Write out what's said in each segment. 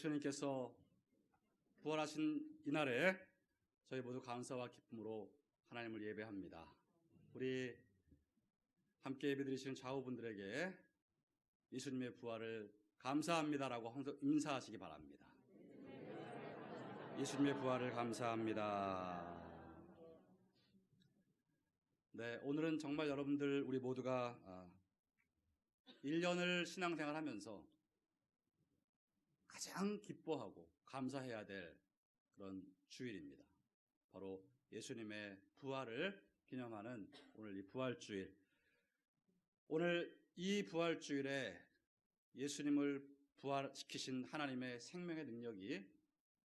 예수님께서 부활하신 이날에 저희 모두 감사와 기쁨으로 하나님을 예배합니다. 우리 함께 예배드리시는 좌우분들에게 예수님의 부활을 감사합니다라고 항상 인사하시기 바랍니다. 예수님의 부활을 감사합니다. 네, 오늘은 정말 여러분들 우리 모두가 아, 1년을 신앙생활 하면서 가장 기뻐하고 감사해야 될 그런 주일입니다. 바로 예수님의 부활을 기념하는 오늘 이 부활주일. 오늘 이 부활주일에 예수님을 부활시키신 하나님의 생명의 능력이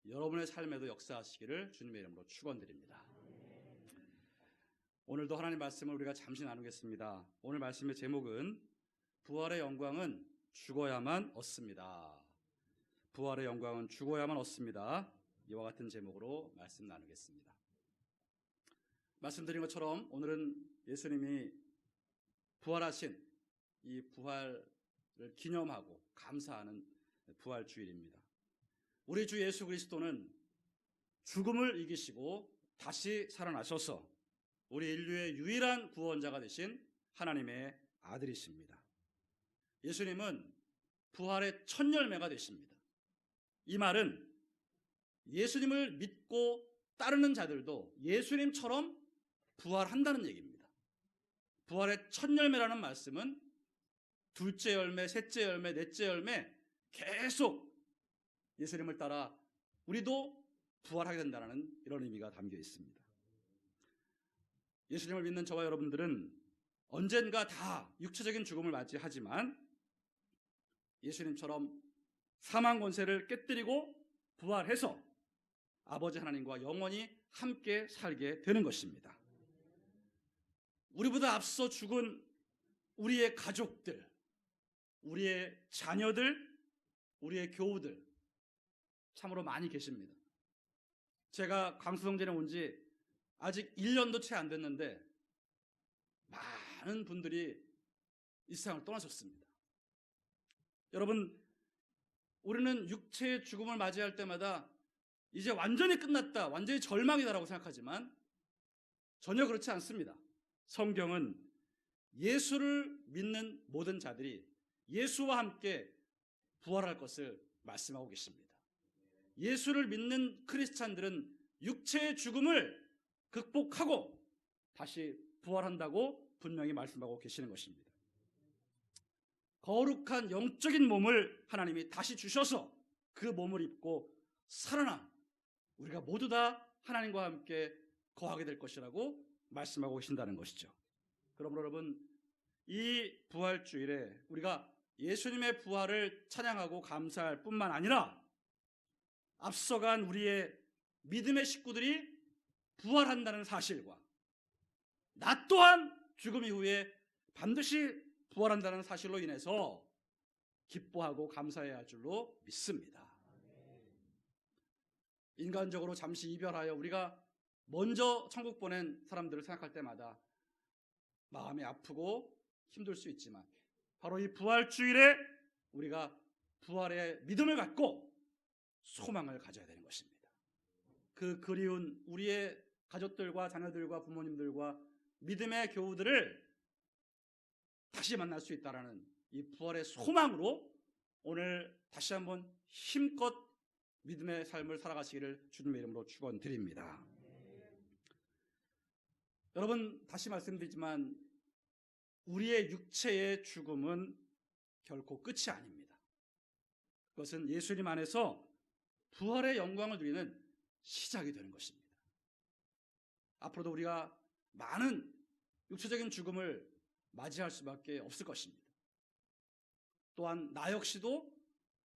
여러분의 삶에도 역사하시기를 주님의 이름으로 축원드립니다. 오늘도 하나님 말씀을 우리가 잠시 나누겠습니다. 오늘 말씀의 제목은 부활의 영광은 죽어야만 얻습니다. 부활의 영광은 죽어야만 얻습니다. 이와 같은 제목으로 말씀 나누겠습니다. 말씀드린 것처럼 오늘은 예수님이 부활하신 이 부활을 기념하고 감사하는 부활 주일입니다. 우리 주 예수 그리스도는 죽음을 이기시고 다시 살아나셔서 우리 인류의 유일한 구원자가 되신 하나님의 아들이십니다. 예수님은 부활의 첫 열매가 되십니다. 이 말은 예수님을 믿고 따르는 자들도 예수님처럼 부활한다는 얘기입니다. 부활의 첫 열매라는 말씀은 둘째 열매, 셋째 열매, 넷째 열매 계속 예수님을 따라 우리도 부활하게 된다는 이런 의미가 담겨 있습니다. 예수님을 믿는 저와 여러분들은 언젠가 다 육체적인 죽음을 맞이하지만 예수님처럼 사망 권세를 깨뜨리고 부활해서 아버지 하나님과 영원히 함께 살게 되는 것입니다. 우리보다 앞서 죽은 우리의 가족들, 우리의 자녀들, 우리의 교우들 참으로 많이 계십니다. 제가 강수성전에 온 지 아직 1년도 채 안 됐는데 많은 분들이 이 세상을 떠나셨습니다. 여러분, 우리는 육체의 죽음을 맞이할 때마다 이제 완전히 끝났다, 완전히 절망이다라고 생각하지만 전혀 그렇지 않습니다. 성경은 예수를 믿는 모든 자들이 예수와 함께 부활할 것을 말씀하고 계십니다. 예수를 믿는 크리스찬들은 육체의 죽음을 극복하고 다시 부활한다고 분명히 말씀하고 계시는 것입니다. 거룩한 영적인 몸을 하나님이 다시 주셔서 그 몸을 입고 살아나 우리가 모두 다 하나님과 함께 거하게 될 것이라고 말씀하고 계신다는 것이죠. 그러므로 여러분 이 부활 주일에 우리가 예수님의 부활을 찬양하고 감사할 뿐만 아니라 앞서간 우리의 믿음의 식구들이 부활한다는 사실과 나 또한 죽음 이후에 반드시 부활한다는 사실로 인해서 기뻐하고 감사해야 할 줄로 믿습니다. 인간적으로 잠시 이별하여 우리가 먼저 천국 보낸 사람들을 생각할 때마다 마음이 아프고 힘들 수 있지만 바로 이 부활 주일에 우리가 부활의 믿음을 갖고 소망을 가져야 되는 것입니다. 그 그리운 우리의 가족들과 자녀들과 부모님들과 믿음의 교우들을 다시 만날 수 있다라는 이 부활의 소망으로 오늘 다시 한번 힘껏 믿음의 삶을 살아가시기를 주님의 이름으로 축원드립니다. 여러분 다시 말씀드리지만 우리의 육체의 죽음은 결코 끝이 아닙니다. 그것은 예수님 안에서 부활의 영광을 누리는 시작이 되는 것입니다. 앞으로도 우리가 많은 육체적인 죽음을 맞이할 수밖에 없을 것입니다. 또한 나 역시도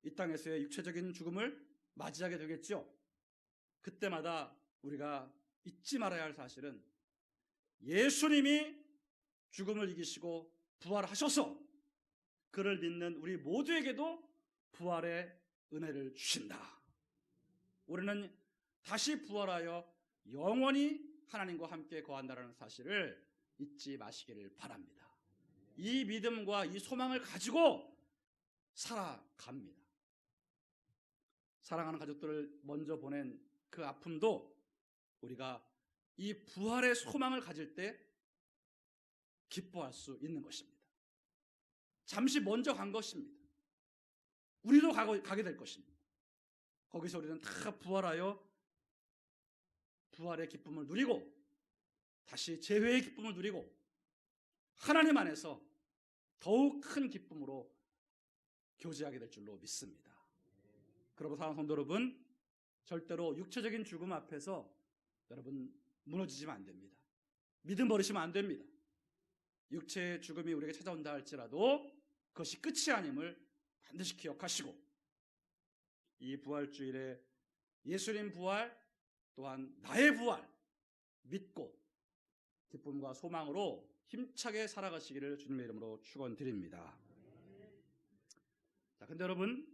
이 땅에서의 육체적인 죽음을 맞이하게 되겠죠. 그때마다 우리가 잊지 말아야 할 사실은 예수님이 죽음을 이기시고 부활하셔서 그를 믿는 우리 모두에게도 부활의 은혜를 주신다. 우리는 다시 부활하여 영원히 하나님과 함께 거한다는 사실을 잊지 마시기를 바랍니다. 이 믿음과 이 소망을 가지고 살아갑니다. 사랑하는 가족들을 먼저 보낸 그 아픔도 우리가 이 부활의 소망을 가질 때 기뻐할 수 있는 것입니다. 잠시 먼저 간 것입니다. 우리도 가게 될 것입니다. 거기서 우리는 다 부활하여 부활의 기쁨을 누리고 다시 재회의 기쁨을 누리고 하나님 안에서 더욱 큰 기쁨으로 교제하게 될 줄로 믿습니다. 그러므로 사랑하는 성도 여러분, 절대로 육체적인 죽음 앞에서 여러분 무너지시면 안 됩니다. 믿음 버리시면 안 됩니다. 육체의 죽음이 우리에게 찾아온다 할지라도 그것이 끝이 아님을 반드시 기억하시고 이 부활주일에 예수님 부활 또한 나의 부활 믿고 기쁨과 소망으로 힘차게 살아가시기를 주님의 이름으로 축원드립니다. 자, 근데 여러분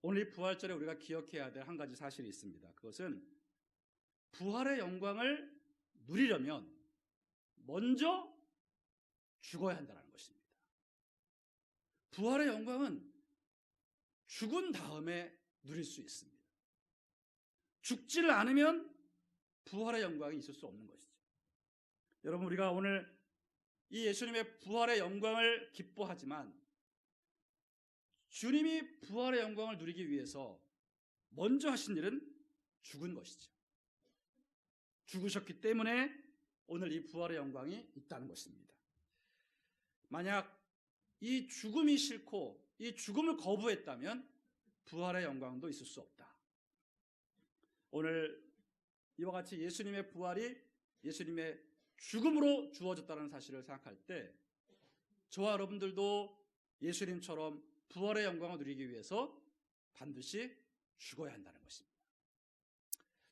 오늘 이 부활절에 우리가 기억해야 될 한 가지 사실이 있습니다. 그것은 부활의 영광을 누리려면 먼저 죽어야 한다는 것입니다. 부활의 영광은 죽은 다음에 누릴 수 있습니다. 죽지를 않으면 부활의 영광이 있을 수 없는 것이죠. 여러분, 우리가 오늘 이 예수님의 부활의 영광을 기뻐하지만 주님이 부활의 영광을 누리기 위해서 먼저 하신 일은 죽은 것이죠. 죽으셨기 때문에 오늘 이 부활의 영광이 있다는 것입니다. 만약 이 죽음이 싫고 이 죽음을 거부했다면 부활의 영광도 있을 수 없다. 오늘 이와 같이 예수님의 부활이 예수님의 죽음으로 주어졌다는 사실을 생각할 때 저와 여러분들도 예수님처럼 부활의 영광을 누리기 위해서 반드시 죽어야 한다는 것입니다.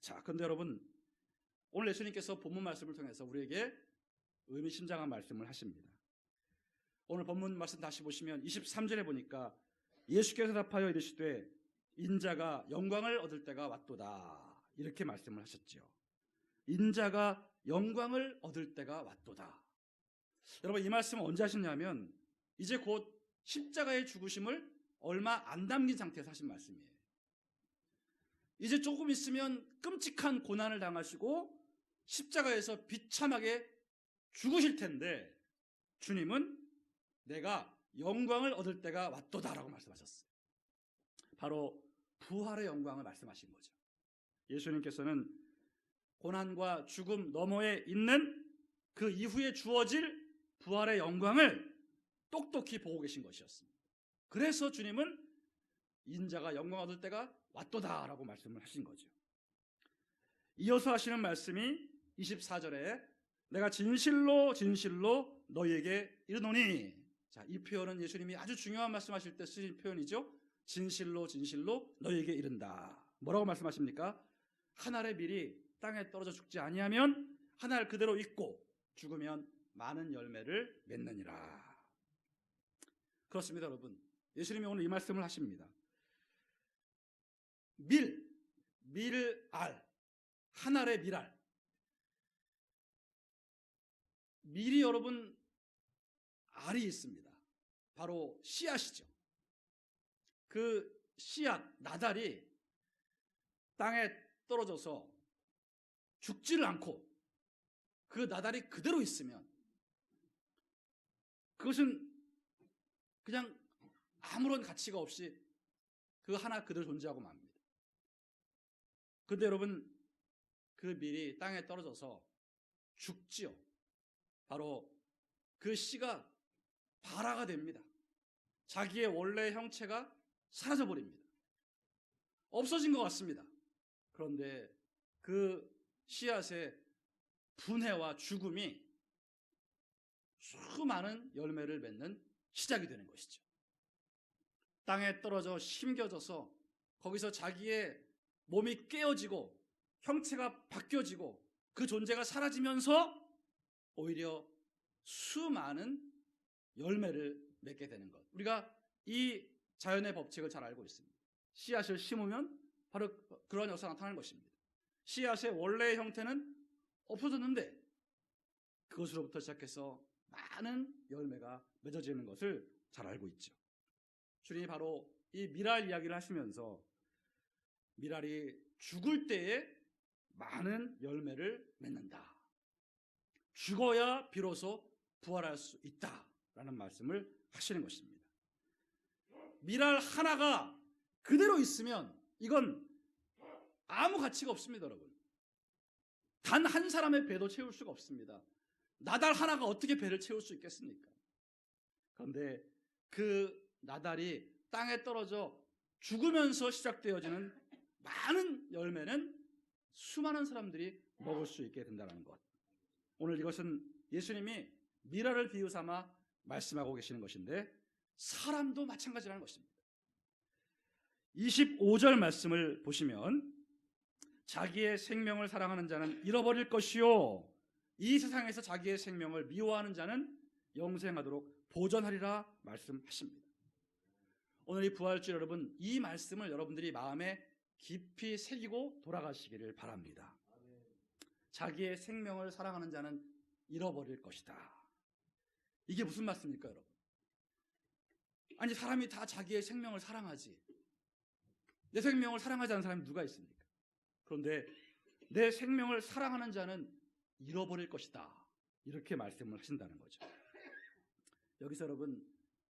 자, 그런데 여러분 오늘 예수님께서 본문 말씀을 통해서 우리에게 의미심장한 말씀을 하십니다. 오늘 본문 말씀 다시 보시면 23절에 보니까 예수께서 답하여 이르시되 인자가 영광을 얻을 때가 왔도다. 이렇게 말씀을 하셨죠. 인자가 영광을 얻을 때가 왔도다. 여러분 이 말씀은 언제 하셨냐면 이제 곧 십자가의 죽으심을 얼마 안 남긴 상태에서 하신 말씀이에요. 이제 조금 있으면 끔찍한 고난을 당하시고 십자가에서 비참하게 죽으실 텐데 주님은 내가 영광을 얻을 때가 왔도다라고 말씀하셨어요. 바로 부활의 영광을 말씀하신 거죠. 예수님께서는 고난과 죽음 너머에 있는 그 이후에 주어질 부활의 영광을 똑똑히 보고 계신 것이었습니다. 그래서 주님은 인자가 영광 얻을 때가 왔도다라고 말씀을 하신 거죠. 이어서 하시는 말씀이 24절에 내가 진실로 진실로 너희에게 이르노니 자, 이 표현은 예수님이 아주 중요한 말씀하실 때 쓰신 표현이죠. 진실로 진실로 너희에게 이른다. 뭐라고 말씀하십니까? 한 알의 밀이 땅에 떨어져 죽지 아니하면 한알 그대로 있고 죽으면 많은 열매를 맺느니라. 그렇습니다, 여러분. 예수님이 오늘 이 말씀을 하십니다. 밀, 밀알, 한 알의 밀알. 밀이 여러분 알이 있습니다. 바로 씨앗이죠. 그 씨앗, 나달이 땅에 떨어져서 죽지를 않고 그 나달이 그대로 있으면 그것은 그냥 아무런 가치가 없이 그 하나 그대로 존재하고 맙니다. 근데 여러분 그 밀이 땅에 떨어져서 죽지요. 바로 그 씨가 발화가 됩니다. 자기의 원래 형체가 사라져 버립니다. 없어진 것 같습니다. 그런데 그 씨앗의 분해와 죽음이 수많은 열매를 맺는 시작이 되는 것이죠. 땅에 떨어져 심겨져서 거기서 자기의 몸이 깨어지고 형체가 바뀌어지고 그 존재가 사라지면서 오히려 수많은 열매를 맺게 되는 것. 우리가 이 자연의 법칙을 잘 알고 있습니다. 씨앗을 심으면 바로 그런 역사가 나타나는 것입니다. 씨앗의 원래의 형태는 없어졌는데 그것으로부터 시작해서 많은 열매가 맺어지는 것을 잘 알고 있죠. 주님이 바로 이 미랄 이야기를 하시면서 미랄이 죽을 때에 많은 열매를 맺는다. 죽어야 비로소 부활할 수 있다 라는 말씀을 하시는 것입니다. 미랄 하나가 그대로 있으면 이건 아무 가치가 없습니다, 여러분. 단 한 사람의 배도 채울 수가 없습니다. 나달 하나가 어떻게 배를 채울 수 있겠습니까? 그런데 그 나달이 땅에 떨어져 죽으면서 시작되어지는 많은 열매는 수많은 사람들이 먹을 수 있게 된다는 것. 오늘 이것은 예수님이 미라를 비유 삼아 말씀하고 계시는 것인데 사람도 마찬가지라는 것입니다. 25절 말씀을 보시면 자기의 생명을 사랑하는 자는 잃어버릴 것이요 이 세상에서 자기의 생명을 미워하는 자는 영생하도록 보전하리라 말씀하십니다. 오늘 이 부활주 여러분 이 말씀을 여러분들이 마음에 깊이 새기고 돌아가시기를 바랍니다. 자기의 생명을 사랑하는 자는 잃어버릴 것이다. 이게 무슨 말씀입니까, 여러분? 아니 사람이 다 자기의 생명을 사랑하지. 내 생명을 사랑하지 않는 사람이 누가 있습니까? 그런데 내 생명을 사랑하는 자는 잃어버릴 것이다. 이렇게 말씀을 하신다는 거죠. 여기서 여러분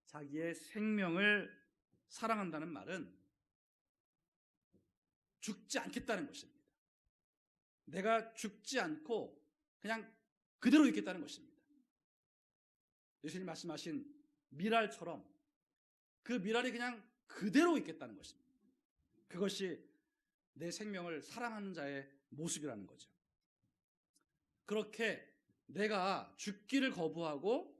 자기의 생명을 사랑한다는 말은 죽지 않겠다는 것입니다. 내가 죽지 않고 그냥 그대로 있겠다는 것입니다. 예수님 말씀하신 미랄처럼 그 미랄이 그냥 그대로 있겠다는 것입니다. 그것이 내 생명을 사랑하는 자의 모습이라는 거죠. 그렇게 내가 죽기를 거부하고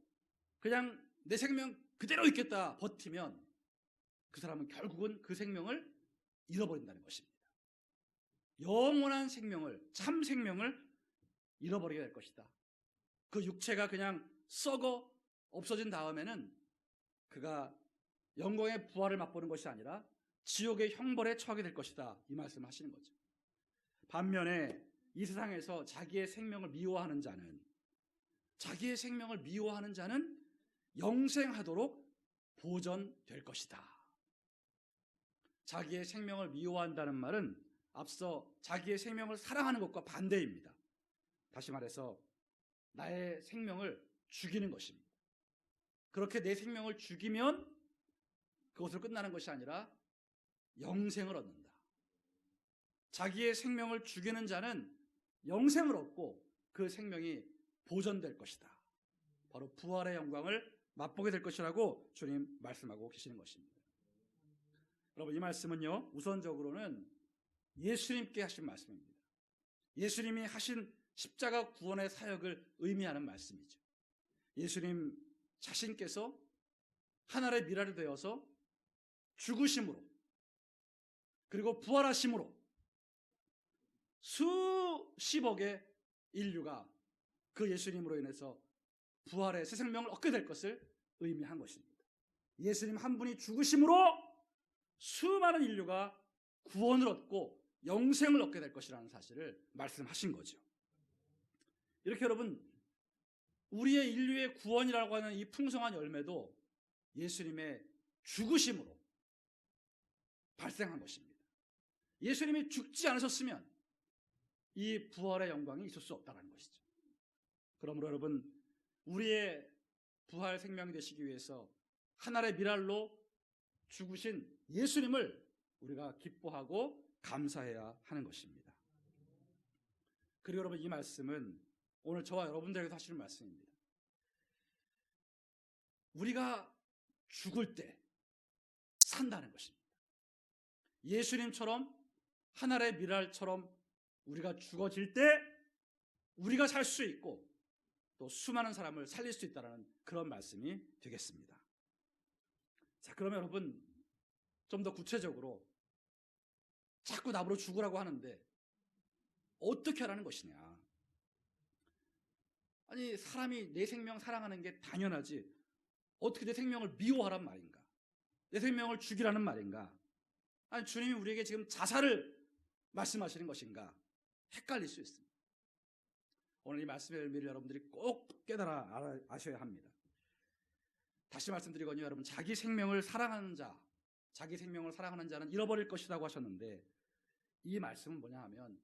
그냥 내 생명 그대로 있겠다 버티면 그 사람은 결국은 그 생명을 잃어버린다는 것입니다. 영원한 생명을, 참 생명을 잃어버리게 될 것이다. 그 육체가 그냥 썩어 없어진 다음에는 그가 영광의 부활을 맛보는 것이 아니라 지옥의 형벌에 처하게 될 것이다. 이 말씀을 하시는 거죠. 반면에 이 세상에서 자기의 생명을 미워하는 자는 자기의 생명을 미워하는 자는 영생하도록 보전될 것이다. 자기의 생명을 미워한다는 말은 앞서 자기의 생명을 사랑하는 것과 반대입니다. 다시 말해서 나의 생명을 죽이는 것입니다. 그렇게 내 생명을 죽이면 그것으로 끝나는 것이 아니라 영생을 얻는다. 자기의 생명을 죽이는 자는 영생을 얻고 그 생명이 보존될 것이다. 바로 부활의 영광을 맛보게 될 것이라고 주님 말씀하고 계시는 것입니다. 여러분 이 말씀은요 우선적으로는 예수님께 하신 말씀입니다. 예수님이 하신 십자가 구원의 사역을 의미하는 말씀이죠. 예수님 자신께서 하늘의 미랄이 되어서 죽으심으로 그리고 부활하심으로 수십억의 인류가 그 예수님으로 인해서 부활의 새 생명을 얻게 될 것을 의미한 것입니다. 예수님 한 분이 죽으심으로 수많은 인류가 구원을 얻고 영생을 얻게 될 것이라는 사실을 말씀하신 거죠. 이렇게 여러분 우리의 인류의 구원이라고 하는 이 풍성한 열매도 예수님의 죽으심으로 발생한 것입니다. 예수님이 죽지 않으셨으면 이 부활의 영광이 있을 수 없다는 것이죠. 그러므로 여러분 우리의 부활 생명이 되시기 위해서 하나의 미랄로 죽으신 예수님을 우리가 기뻐하고 감사해야 하는 것입니다. 그리고 여러분 이 말씀은 오늘 저와 여러분들에게도 하시는 말씀입니다. 우리가 죽을 때 산다는 것입니다. 예수님처럼 하늘의 미랄처럼 우리가 죽어질 때 우리가 살 수 있고 또 수많은 사람을 살릴 수 있다는 그런 말씀이 되겠습니다. 자, 그러면 여러분 좀 더 구체적으로 자꾸 나보러 죽으라고 하는데 어떻게 하라는 것이냐? 아니 사람이 내 생명 사랑하는 게 당연하지 어떻게 내 생명을 미워하란 말인가? 내 생명을 죽이라는 말인가? 아니 주님이 우리에게 지금 자살을 말씀하시는 것인가? 헷갈릴 수 있습니다. 오늘 이 말씀의 의미를 여러분들이 꼭 깨달아 아셔야 합니다. 다시 말씀드리거든요, 여러분 자기 생명을 사랑하는 자, 자기 생명을 사랑하는 자는 잃어버릴 것이라고 하셨는데 이 말씀은 뭐냐 하면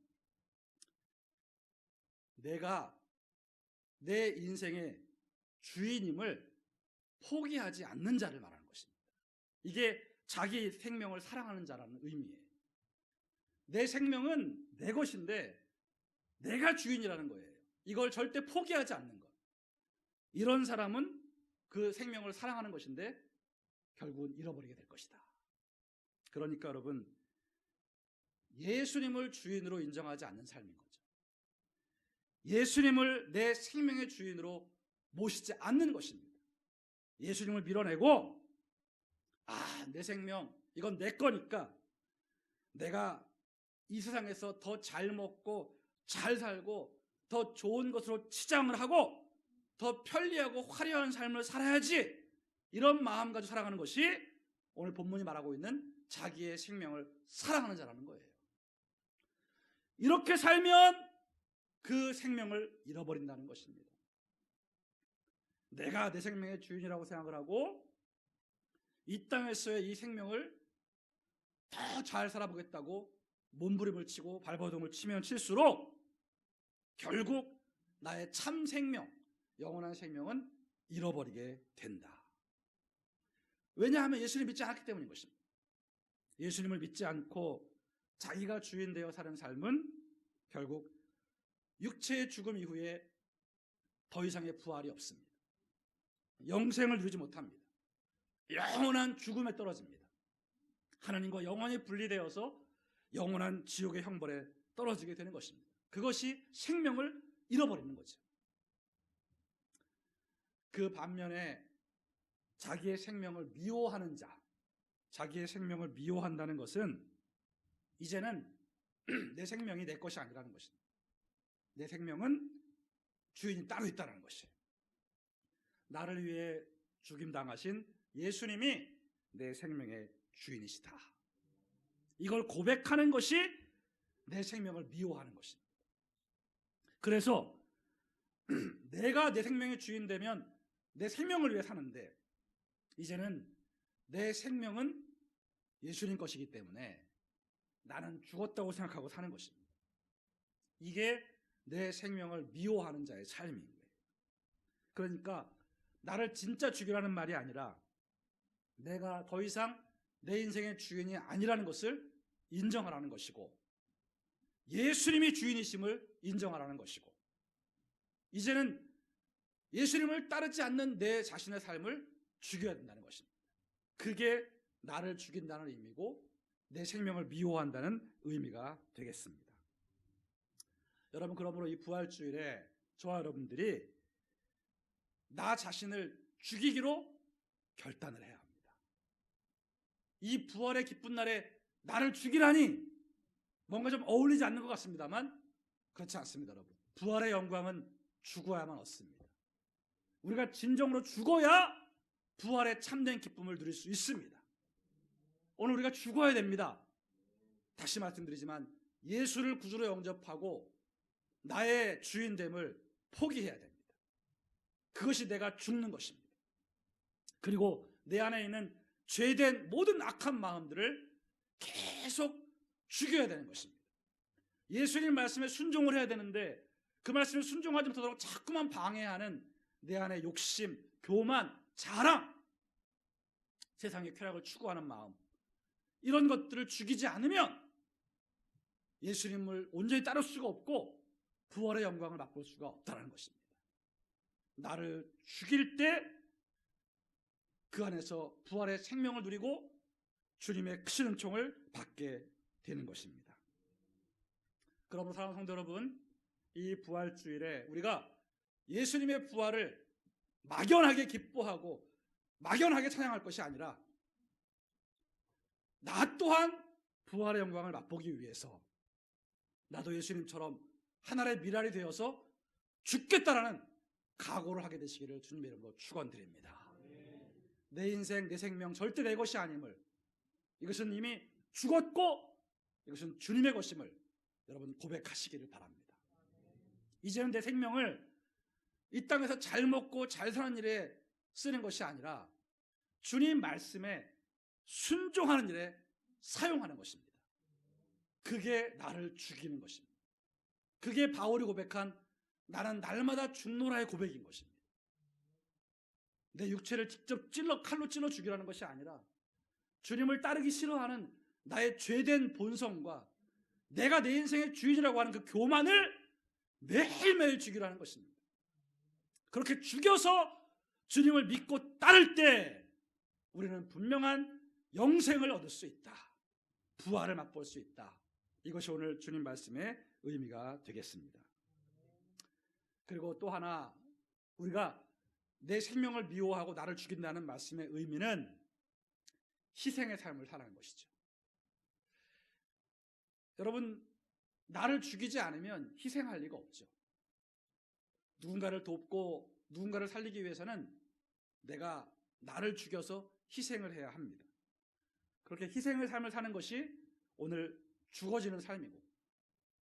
내가 내 인생의 주인임을 포기하지 않는 자를 말하는 것입니다. 이게 자기 생명을 사랑하는 자라는 의미예요. 내 생명은 내 것인데 내가 주인이라는 거예요. 이걸 절대 포기하지 않는 것. 이런 사람은 그 생명을 사랑하는 것인데 결국은 잃어버리게 될 것이다. 그러니까 여러분 예수님을 주인으로 인정하지 않는 삶인 거죠. 예수님을 내 생명의 주인으로 모시지 않는 것입니다. 예수님을 밀어내고 아, 내 생명 이건 내 거니까 내가 이 세상에서 더 잘 먹고 잘 살고 더 좋은 것으로 치장을 하고 더 편리하고 화려한 삶을 살아야지 이런 마음 가지고 살아가는 것이 오늘 본문이 말하고 있는 자기의 생명을 사랑하는 자라는 거예요. 이렇게 살면 그 생명을 잃어버린다는 것입니다. 내가 내 생명의 주인이라고 생각을 하고 이 땅에서의 이 생명을 더 잘 살아보겠다고 몸부림을 치고 발버둥을 치면 칠수록 결국 나의 참 생명, 영원한 생명은 잃어버리게 된다. 왜냐하면 예수님 믿지 않았기 때문인 것입니다. 예수님을 믿지 않고 자기가 주인 되어 사는 삶은 결국 육체의 죽음 이후에 더 이상의 부활이 없습니다. 영생을 누리지 못합니다. 영원한 죽음에 떨어집니다. 하나님과 영원히 분리되어서 영원한 지옥의 형벌에 떨어지게 되는 것입니다. 그것이 생명을 잃어버리는 거죠. 그 반면에 자기의 생명을 미워하는 자, 자기의 생명을 미워한다는 것은 이제는 내 생명이 내 것이 아니라는 것입니다. 내 생명은 주인이 따로 있다는 것이에요. 나를 위해 죽임 당하신 예수님이 내 생명의 주인이시다. 이걸 고백하는 것이 내 생명을 미워하는 것입니다. 그래서 내가 내 생명의 주인 되면 내 생명을 위해 사는데 이제는 내 생명은 예수님 것이기 때문에 나는 죽었다고 생각하고 사는 것입니다. 이게 내 생명을 미워하는 자의 삶인 거예요. 그러니까 나를 진짜 죽이라는 말이 아니라 내가 더 이상 내 인생의 주인이 아니라는 것을 인정하라는 것이고 예수님이 주인이심을 인정하라는 것이고 이제는 예수님을 따르지 않는 내 자신의 삶을 죽여야 된다는 것입니다. 그게 나를 죽인다는 의미고 내 생명을 미워한다는 의미가 되겠습니다. 여러분 그러므로 이 부활주일에 저와 여러분들이 나 자신을 죽이기로 결단을 해야. 이 부활의 기쁜 날에 나를 죽이라니 뭔가 좀 어울리지 않는 것 같습니다만 그렇지 않습니다, 여러분. 부활의 영광은 죽어야만 얻습니다. 우리가 진정으로 죽어야 부활의 참된 기쁨을 누릴 수 있습니다. 오늘 우리가 죽어야 됩니다. 다시 말씀드리지만 예수를 구주로 영접하고 나의 주인됨을 포기해야 됩니다. 그것이 내가 죽는 것입니다. 그리고 내 안에 있는 죄된 모든 악한 마음들을 계속 죽여야 되는 것입니다. 예수님 말씀에 순종을 해야 되는데 그 말씀에 순종하지 못하도록 자꾸만 방해하는 내 안의 욕심, 교만, 자랑, 세상의 쾌락을 추구하는 마음 이런 것들을 죽이지 않으면 예수님을 온전히 따를 수가 없고 부활의 영광을 맛볼 수가 없다는 것입니다. 나를 죽일 때 그 안에서 부활의 생명을 누리고 주님의 크신 은총을 받게 되는 것입니다. 그러므로 사랑하는 성도 여러분, 이 부활 주일에 우리가 예수님의 부활을 막연하게 기뻐하고 막연하게 찬양할 것이 아니라 나 또한 부활의 영광을 맛보기 위해서 나도 예수님처럼 하나의 미랄이 되어서 죽겠다라는 각오를 하게 되시기를 주님의 이름으로 축원드립니다. 내 인생, 내 생명 절대 내 것이 아님을 이것은 이미 죽었고 이것은 주님의 것임을 여러분 고백하시기를 바랍니다. 이제는 내 생명을 이 땅에서 잘 먹고 잘 사는 일에 쓰는 것이 아니라 주님 말씀에 순종하는 일에 사용하는 것입니다. 그게 나를 죽이는 것입니다. 그게 바울이 고백한 나는 날마다 죽노라의 고백인 것입니다. 내 육체를 직접 찔러 칼로 찔러 죽이라는 것이 아니라 주님을 따르기 싫어하는 나의 죄된 본성과 내가 내 인생의 주인이라고 하는 그 교만을 매일매일 죽이라는 것입니다. 그렇게 죽여서 주님을 믿고 따를 때 우리는 분명한 영생을 얻을 수 있다. 부활을 맛볼 수 있다. 이것이 오늘 주님 말씀의 의미가 되겠습니다. 그리고 또 하나 우리가 내 생명을 미워하고 나를 죽인다는 말씀의 의미는 희생의 삶을 살아가는 것이죠. 여러분 나를 죽이지 않으면 희생할 리가 없죠. 누군가를 돕고 누군가를 살리기 위해서는 내가 나를 죽여서 희생을 해야 합니다. 그렇게 희생의 삶을 사는 것이 오늘 죽어지는 삶이고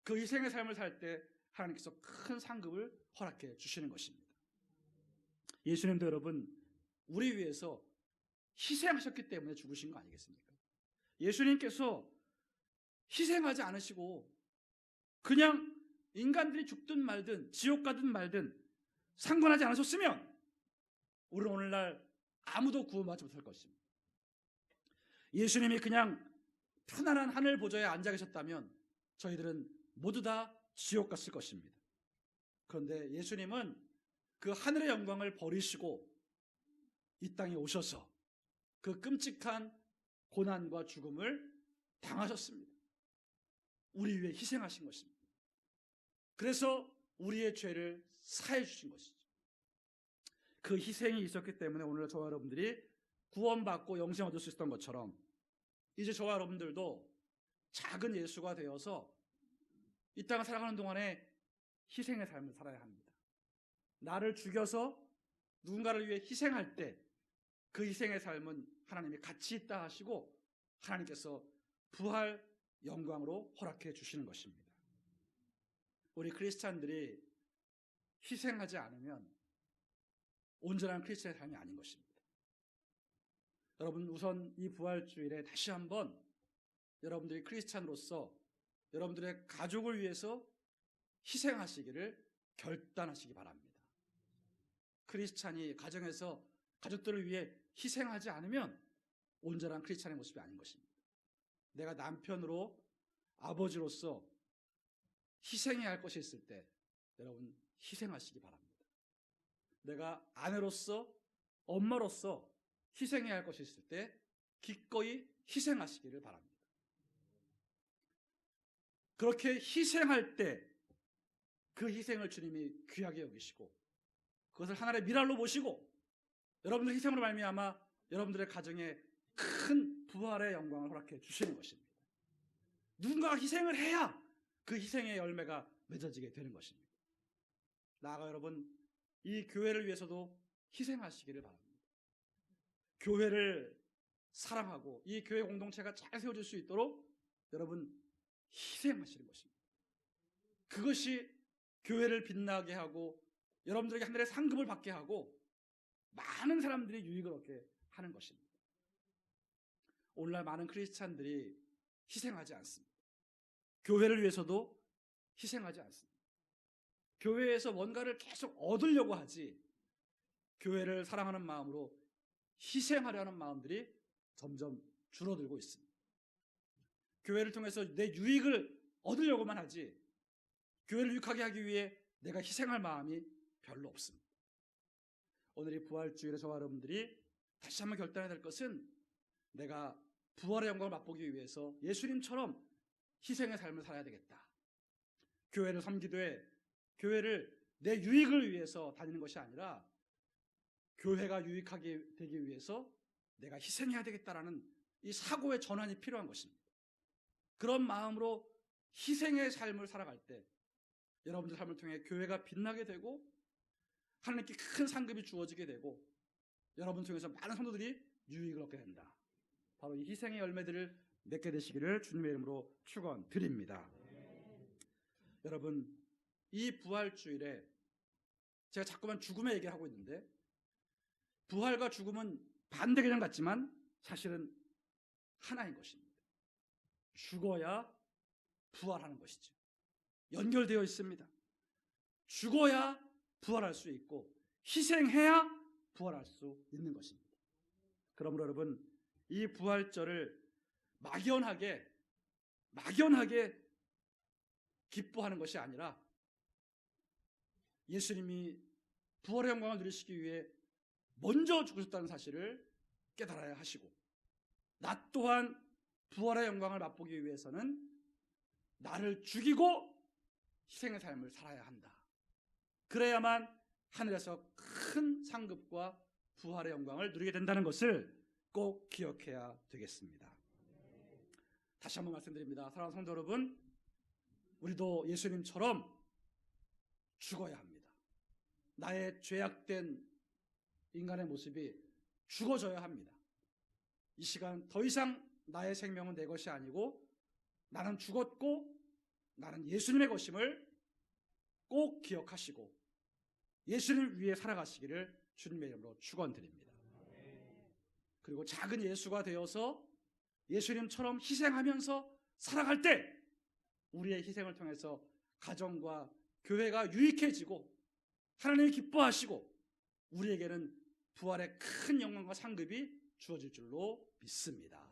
그 희생의 삶을 살 때 하나님께서 큰 상급을 허락해 주시는 것입니다. 예수님도 여러분 우리 위해서 희생하셨기 때문에 죽으신 거 아니겠습니까? 예수님께서 희생하지 않으시고 그냥 인간들이 죽든 말든 지옥 가든 말든 상관하지 않으셨으면 우리는 오늘날 아무도 구원받지 못할 것입니다. 예수님이 그냥 편안한 하늘 보좌에 앉아 계셨다면 저희들은 모두 다 지옥 갔을 것입니다. 그런데 예수님은 그 하늘의 영광을 버리시고 이 땅에 오셔서 그 끔찍한 고난과 죽음을 당하셨습니다. 우리 위해 희생하신 것입니다. 그래서 우리의 죄를 사해 주신 것이죠. 그 희생이 있었기 때문에 오늘 저와 여러분들이 구원받고 영생 얻을 수 있었던 것처럼 이제 저와 여러분들도 작은 예수가 되어서 이 땅을 살아가는 동안에 희생의 삶을 살아야 합니다. 나를 죽여서 누군가를 위해 희생할 때 그 희생의 삶은 하나님이 가치 있다 하시고 하나님께서 부활 영광으로 허락해 주시는 것입니다. 우리 크리스찬들이 희생하지 않으면 온전한 크리스찬의 삶이 아닌 것입니다. 여러분 우선 이 부활주일에 다시 한번 여러분들이 크리스찬으로서 여러분들의 가족을 위해서 희생하시기를 결단하시기 바랍니다. 크리스찬이 가정에서 가족들을 위해 희생하지 않으면 온전한 크리스찬의 모습이 아닌 것입니다. 내가 남편으로 아버지로서 희생해야 할 것이 있을 때 여러분 희생하시기 바랍니다. 내가 아내로서 엄마로서 희생해야 할 것이 있을 때 기꺼이 희생하시기를 바랍니다. 그렇게 희생할 때 그 희생을 주님이 귀하게 여기시고 그것을 하나의 미랄로 보시고 여러분들 희생으로 말미암아 여러분들의 가정에 큰 부활의 영광을 허락해 주시는 것입니다. 누군가가 희생을 해야 그 희생의 열매가 맺어지게 되는 것입니다. 나아가 여러분 이 교회를 위해서도 희생하시기를 바랍니다. 교회를 사랑하고 이 교회 공동체가 잘 세워질 수 있도록 여러분 희생하시는 것입니다. 그것이 교회를 빛나게 하고 여러분들에게 하늘의 상급을 받게 하고 많은 사람들이 유익을 얻게 하는 것입니다. 오늘날 많은 크리스찬들이 희생하지 않습니다. 교회를 위해서도 희생하지 않습니다. 교회에서 뭔가를 계속 얻으려고 하지 교회를 사랑하는 마음으로 희생하려는 마음들이 점점 줄어들고 있습니다. 교회를 통해서 내 유익을 얻으려고만 하지 교회를 유익하게 하기 위해 내가 희생할 마음이 별로 없습니다. 오늘 이 부활주일에 저와 여러분들이 다시 한번 결단해야 될 것은 내가 부활의 영광을 맛보기 위해서 예수님처럼 희생의 삶을 살아야 되겠다. 교회를 섬기되 교회를 내 유익을 위해서 다니는 것이 아니라 교회가 유익하게 되기 위해서 내가 희생해야 되겠다라는 이 사고의 전환이 필요한 것입니다. 그런 마음으로 희생의 삶을 살아갈 때 여러분들 삶을 통해 교회가 빛나게 되고 하나님께 큰 상급이 주어지게 되고 여러분 통해서 많은 성도들이 유익을 얻게 된다. 바로 이 희생의 열매들을 맺게 되시기를 주님의 이름으로 축원드립니다. 여러분 이 부활 주일에 제가 자꾸만 죽음의 얘기를 하고 있는데 부활과 죽음은 반대 개념 같지만 사실은 하나인 것입니다. 죽어야 부활하는 것이죠. 연결되어 있습니다. 죽어야 부활할 수 있고 희생해야 부활할 수 있는 것입니다. 그러므로 여러분 이 부활절을 막연하게 막연하게 기뻐하는 것이 아니라 예수님이 부활의 영광을 누리시기 위해 먼저 죽으셨다는 사실을 깨달아야 하시고 나 또한 부활의 영광을 맛보기 위해서는 나를 죽이고 희생의 삶을 살아야 한다. 그래야만 하늘에서 큰 상급과 부활의 영광을 누리게 된다는 것을 꼭 기억해야 되겠습니다. 다시 한번 말씀드립니다. 사랑하는 성도 여러분, 우리도 예수님처럼 죽어야 합니다. 나의 죄악된 인간의 모습이 죽어져야 합니다. 이 시간 더 이상 나의 생명은 내 것이 아니고 나는 죽었고 나는 예수님의 것임을 꼭 기억하시고 예수님 위해 살아가시기를 주님의 이름으로 축원드립니다. 그리고 작은 예수가 되어서 예수님처럼 희생하면서 살아갈 때 우리의 희생을 통해서 가정과 교회가 유익해지고 하나님이 기뻐하시고 우리에게는 부활의 큰 영광과 상급이 주어질 줄로 믿습니다.